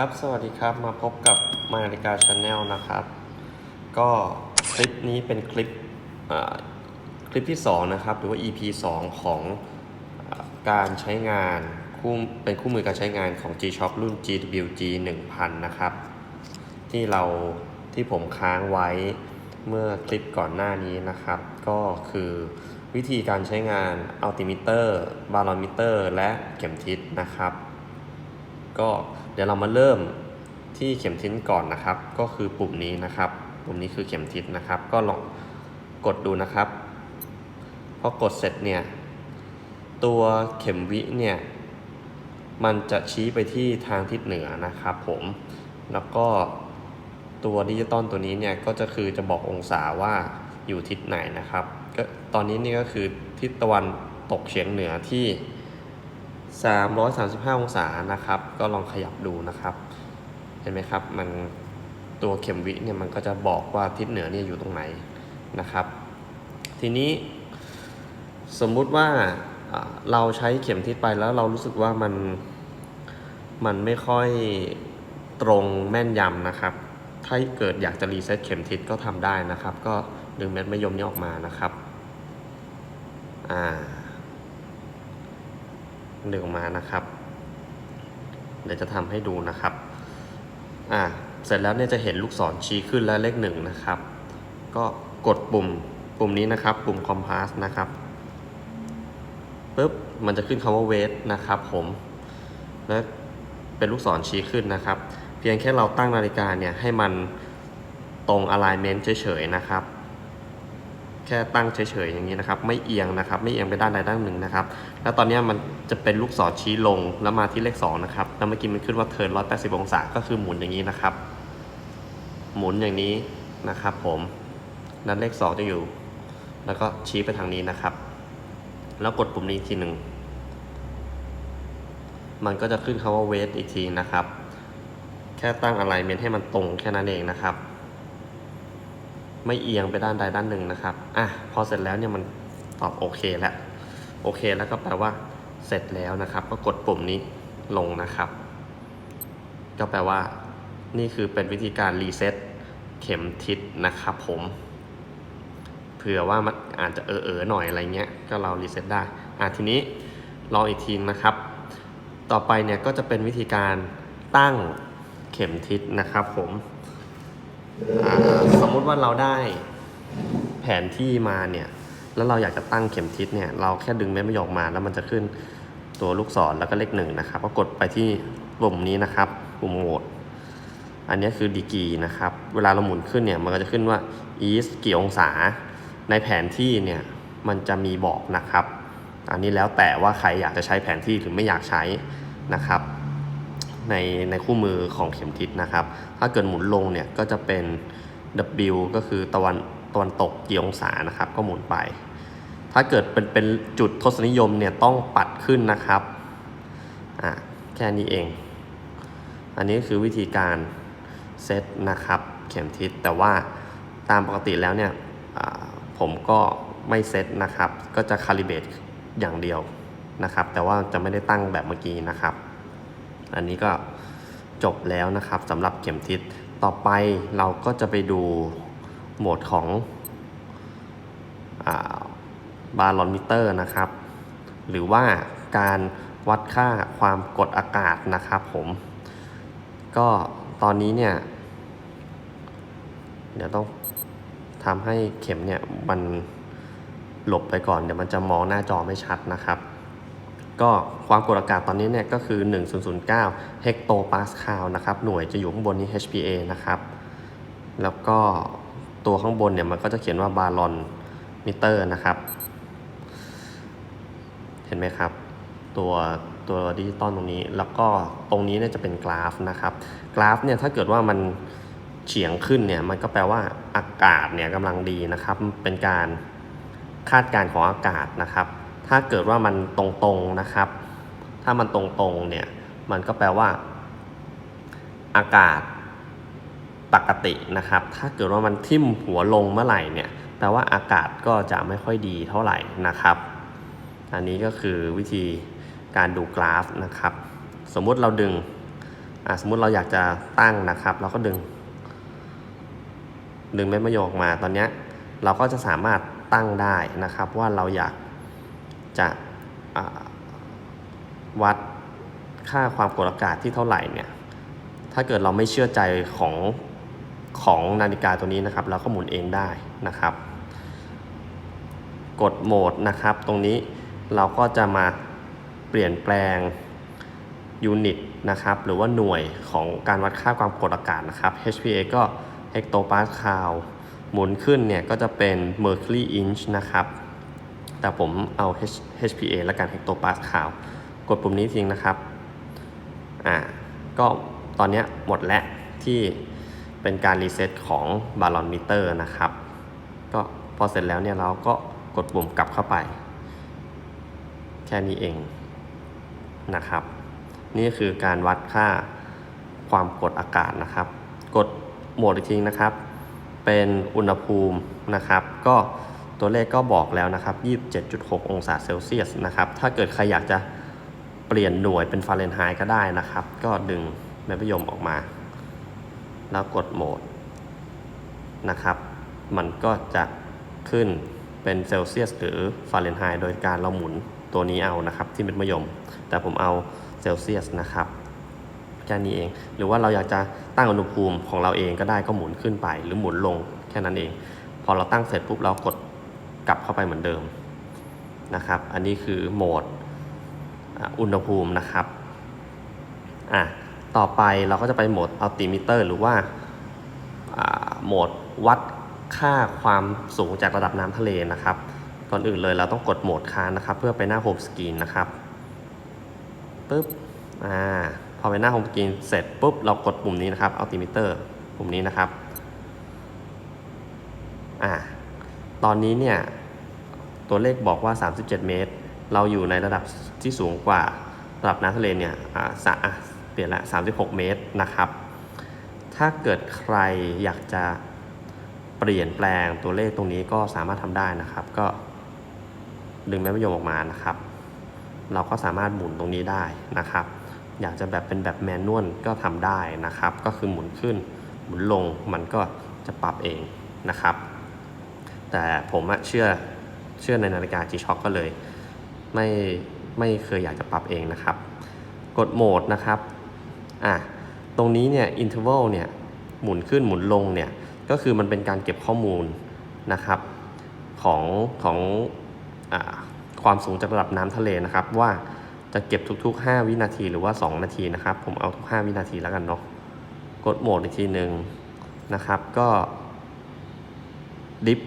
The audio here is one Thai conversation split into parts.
ครับ สวัสดีครับ มาพบกับมานาฬิกาชาแนลนะครับ ก็คลิปนี้เป็นคลิปคลิปที่ 2 นะครับ หรือว่า EP 2 ของอการใช้งานคู่เป็นคู่มือการใช้งานของ G-Shock รุ่น GWG 1000 นะครับ ที่เราที่ผมค้างไว้เมื่อคลิปก่อนหน้านี้นะครับ ก็คือวิธีการใช้งานอัลติมิเตอร์ บาลอนมิเตอร์ และเข็มทิศนะครับ ก็เดี๋ยวเรามาเริ่มที่เข็มทิศก่อนนะครับ ก็คือปุ่มนี้นะครับ ปุ่มนี้คือเข็มทิศนะครับ ก็ลองกดดูนะครับพอกดเสร็จเนี่ยตัวเข็มวิเนี่ยมันจะชี้ไปที่ทางทิศเหนือนะครับผมแล้วก็ตัวดิจิตอลตัวนี้เนี่ยก็จะคือจะบอกองศาว่าอยู่ทิศไหนนะครับก็ตอนนี้นี่ก็คือทิศตะวันตกเฉียงเหนือที่ 335 องศานะครับ ก็ลองขยับดูนะครับ เห็นไหมครับ มันตัวเข็มวิเนี่ยมันก็จะบอกว่าทิศเหนือเนี่ยอยู่ตรงไหนนะครับ ทีนี้สมมุติว่าเราใช้เข็มทิศไปแล้วเรารู้สึกว่ามันมันไม่ค่อยตรงแม่นยำนะครับ ถ้าเกิดอยากจะรีเซ็ตเข็มทิศก็ทำได้นะครับ ก็ดึงเม็ดมะยมนี้ออกมานะครับ อ่า ดึงออกมานะครับ เดี๋ยวจะทำให้ดูนะครับอ่าเสร็จแล้วเนี่ยจะเห็นลูกศรชี้ขึ้นและเลขหนึ่งนะครับ ก็กดปุ่มปุ่มนี้นะครับ ปุ่ม compass นะครับปุ๊บมันจะขึ้นคำว่าเวทนะครับ ผม และเป็นลูกศรชี้ขึ้นนะครับ เพียงแค่เราตั้งนาฬิกาเนี่ยให้มันตรง alignment เฉยๆนะครับ แค่ตั้งเฉยๆอย่างนี้นะครับ ไม่เอียงนะครับ ไม่เอียงไปด้านใดด้านหนึ่งนะครับ แล้วตอนนี้มันจะเป็นลูกศรชี้ลงแล้วมาที่เลข2นะครับแล้วเมื่อกี้มันขึ้นว่าเทิร์น180องศาก็คือหมุนอย่างนี้นะครับ หมุนอย่างนี้นะครับผมแล้วเลข 2 จะอยู่ แล้วก็ชี้ไปทางนี้นะครับ แล้วกดปุ่มนี้อีกทีหนึ่งมันก็จะขึ้นคำว่าเวทอีกทีนะครับ แค่ตั้งอะไรเมนให้มันตรงแค่นั้นเองนะครับ ไม่เอียงไปด้านใดด้านหนึ่งนะครับ อะ พอเสร็จแล้วเนี่ยมันตอบโอเคแล้ว โอเคแล้วก็แปลว่าเสร็จแล้วนะครับ ก็กดปุ่มนี้ลงนะครับ ก็แปลว่า นี่คือเป็นวิธีการรีเซ็ตเข็มทิศนะครับผม เผื่อว่ามันอาจจะเออเออหน่อยอะไรเงี้ย ก็เรารีเซ็ตได้ อะทีนี้ลองอีกทีนะครับ ต่อไปเนี่ยก็จะเป็นวิธีการตั้งเข็มทิศนะครับผม สมมุติว่าเราได้แผนที่มาเนี่ยแล้วเราอยากจะตั้งเข็มทิศเนี่ยเราแค่ดึงเม็ดมะยมมา แล้วมันจะขึ้นตัวลูกศรแล้วก็เลขหนึ่งนะครับ ก็กดไปที่ปุ่มนี้นะครับปุ่มโหมด อันนี้คือดีกรีนะครับ เวลาเราหมุนขึ้นเนี่ยมันก็จะขึ้นว่า east กี่องศา ในแผนที่เนี่ยมันจะมีบอกนะครับ อันนี้แล้วแต่ว่าใครอยากจะใช้แผนที่หรือไม่อยากใช้นะครับ ในในคู่มือของเข็มทิศนะครับ ถ้าเกิดหมุนลงเนี่ยก็จะเป็น W ก็คือตะวันตะวันตกกี่องศานะครับ ก็หมุนไป ถ้าเกิดเป็นเป็นจุดทศนิยมเนี่ยต้องปัดขึ้นนะครับอะแค่นี้เอง อันนี้คือวิธีการเซตนะครับ เข็มทิศแต่ว่าตามปกติแล้วเนี่ยผมก็ไม่เซตนะครับ ก็จะคาลิเบตอย่างเดียวนะครับ แต่ว่าจะไม่ได้ตั้งแบบเมื่อกี้นะครับ อันนี้ก็จบแล้วนะครับสำหรับเข็มทิศต่อไปเราก็จะไปดูโหมดของบาลอนมิเตอร์นะครับ หรือว่าการวัดค่าความกดอากาศนะครับผม ก็ตอนนี้เนี่ย เดี๋ยวต้องทำให้เข็มเนี่ยมันหลบไปก่อน เดี๋ยวมันจะมองหน้าจอไม่ชัดนะครับ ก็ความกดอากาศตอนนี้เนี่ยก็คือ 1009เฮกโตปาสคาลนะครับ หน่วยจะอยู่ข้างบนนี้ HPA นะครับ แล้วก็ตัวข้างบนเนี่ยมันก็จะเขียนว่าบาลอนมิเตอร์นะครับ เห็นไหมครับ ตัวตัวดิจิตอลตรงนี้ แล้วก็ตรงนี้เนี่ยจะเป็นกราฟนะครับ กราฟเนี่ยถ้าเกิดว่ามันเฉียงขึ้นเนี่ยมันก็แปลว่าอากาศเนี่ยกำลังดีนะครับ เป็นการคาดการณ์ของอากาศนะครับ ถ้าเกิดว่ามันตรงๆนะครับ ถ้ามันตรงๆเนี่ยมันก็แปลว่า อากาศปกตินะครับ ถ้าเกิดว่ามันทิ่มหัวลงเมื่อไหร่เนี่ยแปลว่าอากาศก็จะไม่ค่อยดีเท่าไหร่นะครับ อันนี้ก็คือวิธีการดูกราฟนะครับ สมมุติเราดึงสมมุติเราอยากจะตั้งนะครับ เราก็ดึง ดึงเม็ดมะยมออกมาตอนนี้เราก็จะสามารถตั้งได้นะครับ ว่าเราอยาก จะวัดค่าความกดอากาศที่เท่าไหร่เนี่ย ถ้าเกิดเราไม่เชื่อใจของของนาฬิกาตัวนี้นะครับ เราก็หมุนเองได้นะครับ กดโหมดนะครับ ตรงนี้เราก็จะมาเปลี่ยนแปลงยูนิตนะครับ หรือว่าหน่วยของการวัดค่าความกดอากาศนะครับ HPA ก็ hectopascal หมุนขึ้นเนี่ยก็จะเป็น mercury inch นะครับ แต่ผมเอา HPA และกัน hectopascal กดปุ่มนี้ทิ้งนะครับอ่าก็ตอนนี้หมดแล้วที่เป็นการรีเซ็ตของบาลอนมิเตอร์นะครับ ก็พอเสร็จแล้วเนี่ยเราก็กดปุ่มกลับเข้าไป แค่นี้เองนะครับ นี่คือการวัดค่าความกดอากาศนะครับ กดโหมดอีกทีนะครับ เป็นอุณหภูมินะครับ ก็ ตัวเลขก็บอกแล้วนะครับ 27.6 องศาเซลเซียสนะครับ ถ้าเกิดใครอยากจะเปลี่ยนหน่วยเป็นฟาเรนไฮต์ก็ได้นะครับ ก็ดึงแม่พิยมออกมา แล้วกดโหมดนะครับ มันก็จะขึ้นเป็นเซลเซียสหรือฟาเรนไฮต์โดยการเราหมุนตัวนี้เอานะครับ ที่เม็ดมะยม แต่ผมเอาเซลเซียสนะครับแค่นี้เอง หรือว่าเราอยากจะตั้งอุณหภูมิของเราเองก็ได้ก็หมุนขึ้นไป หรือหมุนลงแค่นั้นเอง พอเราตั้งเสร็จปุ๊บเรากด กลับเข้าไปเหมือนเดิมนะครับ อันนี้คือโหมดอุณหภูมินะครับอะต่อไปเราก็จะไปโหมดอัลติมิเตอร์หรือว่าโหมดวัดค่าความสูงจากระดับน้ำทะเลนะครับ ก่อนอื่นเลยเราต้องกดโหมดค้างนะครับ เพื่อไปหน้าโฮมสกรีนนะครับปึ๊บอ่าพอไปหน้าโฮมสกรีนเสร็จปุ๊บเรากดปุ่มนี้นะครับอัลติมิเตอร์ปุ่มนี้นะครับอ่า ตอนนี้เนี่ยตัวเลขบอกว่า 37 เมตร เราอยู่ในระดับที่สูงกว่าระดับน้ำทะเลเนี่ยอ่าสะอะเปลี่ยนละ 36 เมตรนะครับ ถ้าเกิดใครอยากจะเปลี่ยนแปลงตัวเลขตรงนี้ก็สามารถทำได้นะครับ ก็ดึงแม่มะยมออกมานะครับ เราก็สามารถหมุนตรงนี้ได้นะครับ อยากจะแบบเป็นแบบแมนนวลก็ทำได้นะครับ ก็คือหมุนขึ้นหมุนลงมันก็จะปรับเองนะครับ แต่ผมอะเชื่อเชื่อในนาฬิกา G-Shock ก็เลย ไม่ไม่เคยอยากจะปรับเองนะครับ กดโหมดนะครับอะตรงนี้เนี่ยอินเทอร์วัลเนี่ยหมุนขึ้นหมุนลงเนี่ยก็คือมันเป็นการเก็บข้อมูลนะครับของของอความสูงจากระดับน้ำทะเลนะครับ ว่าจะเก็บทุก ๆ 5 วินาทีหรือว่า 2 นาทีนะครับ ผมเอาทุก 5 วินาทีแล้วกันเนาะกดโหมดอีกทีหนึ่งนะครับ ก็ dip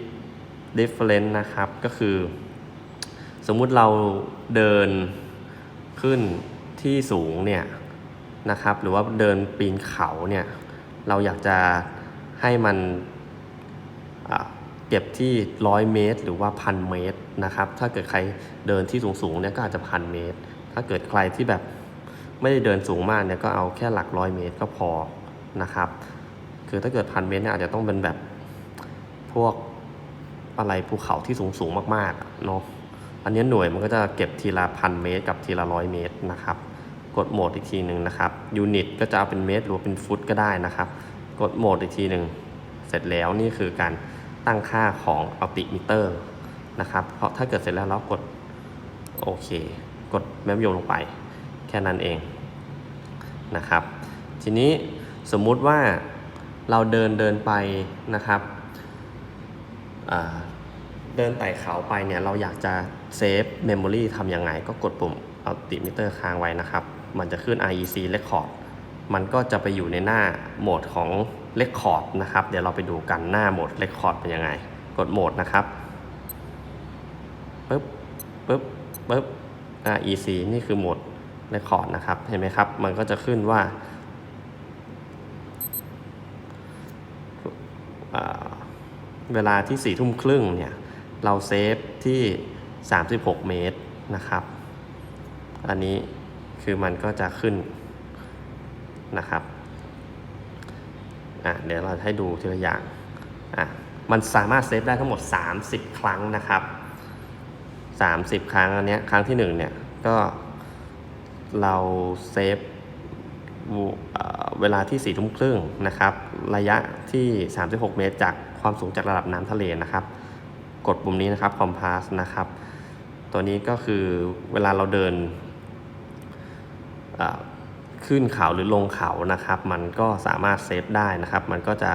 difference นะครับ ก็คือ สมมุติเราเดินขึ้นที่สูงเนี่ยนะครับ หรือว่าเดินปีนเขาเนี่ย เราอยากจะให้มันเก็บที่ร้อยเมตร หรือว่าพันเมตรนะครับ ถ้าเกิดใครเดินที่สูงๆเนี่ยก็อาจจะพันเมตร ถ้าเกิดใครที่แบบไม่ได้เดินสูงมากเนี่ยก็เอาแค่หลักร้อยเมตรก็พอนะครับ คือถ้าเกิดพันเมตรเนี่ยอาจจะต้องเป็นแบบพวก อะไรภูเขาที่สูงๆมากๆเนาะอันนี้หน่วยมันก็จะเก็บทีละพันเมตรกับทีละร้อยเมตรนะครับ กดโหมดอีกทีหนึ่งนะครับยูนิตก็จะเอาเป็นเมตรหรือว่าเป็นฟุตก็ได้นะครับ กดโหมดอีกทีหนึ่งเสร็จแล้วนี่คือการตั้งค่าของอัลติมิเตอร์นะครับ เพราะถ้าเกิดเสร็จแล้วเรากดโอเค กดแมปโยงลงไป แค่นั้นเองนะครับ ทีนี้สมมุติว่าเราเดินเดินไปนะครับ เดินไต่เขาไปเนี่ยเราอยากจะเซฟเมมโมรีทำยังไง ก็กดปุ่ม Altimeter ค้างไว้นะครับ มันจะขึ้น IEC Record มันก็จะไปอยู่ในหน้าโหมดของ Record นะครับ เดี๋ยวเราไปดูกันหน้าโหมด Record เป็นยังไง กดโหมดนะครับปึ๊บปึ๊บปึ๊บ IEC นี่คือโหมด Record นะครับ เห็นไหมครับ มันก็จะขึ้นว่าอ่า เวลาที่สี่ทุ่มครึ่งเนี่ยเราเซฟที่ 36 เมตรนะครับ อันนี้คือมันก็จะขึ้นนะครับอะเดี๋ยวเราให้ดูทีละอย่างอะมันสามารถเซฟได้ทั้งหมด 30 ครั้งนะครับ 30 ครั้งอันเนี้ยครั้งที่1เนี่ยก็เราเซฟ เวลาที่4ทุ่มครึ่งนะครับ ระยะที่ 36 เมตร จากความสูงจากระดับน้ำทะเลนะครับ กดปุ่มนี้นะครับ compass นะครับ ตัวนี้ก็คือเวลาเราเดินขึ้นเขาหรือลงเขานะครับ มันก็สามารถเซฟได้นะครับ มันก็จะ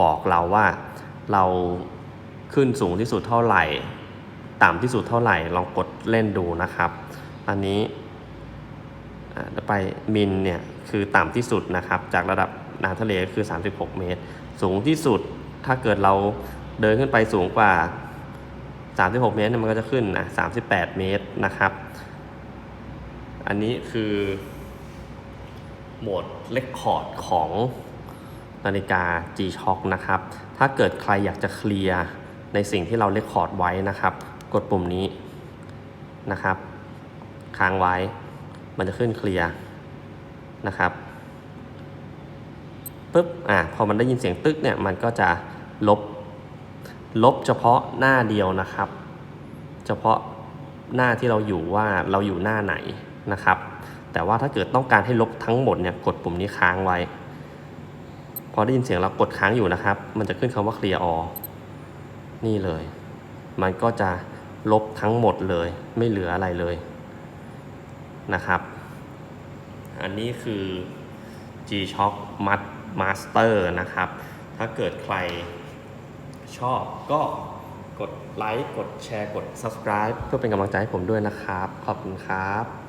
บอกเราว่าเราขึ้นสูงที่สุดเท่าไหร่ ต่ำที่สุดเท่าไหร่ ลองกดเล่นดูนะครับ อันนี้อ่าไปมินเนี่ย คือต่ำที่สุดนะครับ จากระดับน้ำทะเลคือ 36 เมตร สูงที่สุดถ้าเกิดเราเดินขึ้นไปสูงกว่า 36 เมตรเนี่ยมันก็จะขึ้นนะ38 เมตรนะครับ อันนี้คือโหมดเลคคอร์ดของนาฬิกา G-Shock นะครับ ถ้าเกิดใครอยากจะเคลียร์ในสิ่งที่เราเลคคอร์ดไว้นะครับ กดปุ่มนี้นะครับ ค้างไว้ มันจะขึ้นเคลียร์ นะครับปุ๊บอะพอมันได้ยินเสียงตึกเนี่ยมันก็จะลบ ลบเฉพาะหน้าเดียวนะครับ เฉพาะหน้าที่เราอยู่ว่าเราอยู่หน้าไหนนะครับ แต่ว่าถ้าเกิดต้องการให้ลบทั้งหมดเนี่ยกดปุ่มนี้ค้างไว้ พอได้ยินเสียงเรากดค้างอยู่นะครับ มันจะขึ้นคำว่า clear all นี่เลย มันก็จะลบทั้งหมดเลย ไม่เหลืออะไรเลยนะครับ อันนี้คือ G-Shock Mud Master นะครับ ถ้าเกิดใครชอบก็กดไลค์ กดแชร์ กด subscribe เพื่อเป็นกำลังใจให้ผมด้วยนะครับ ขอบคุณครับ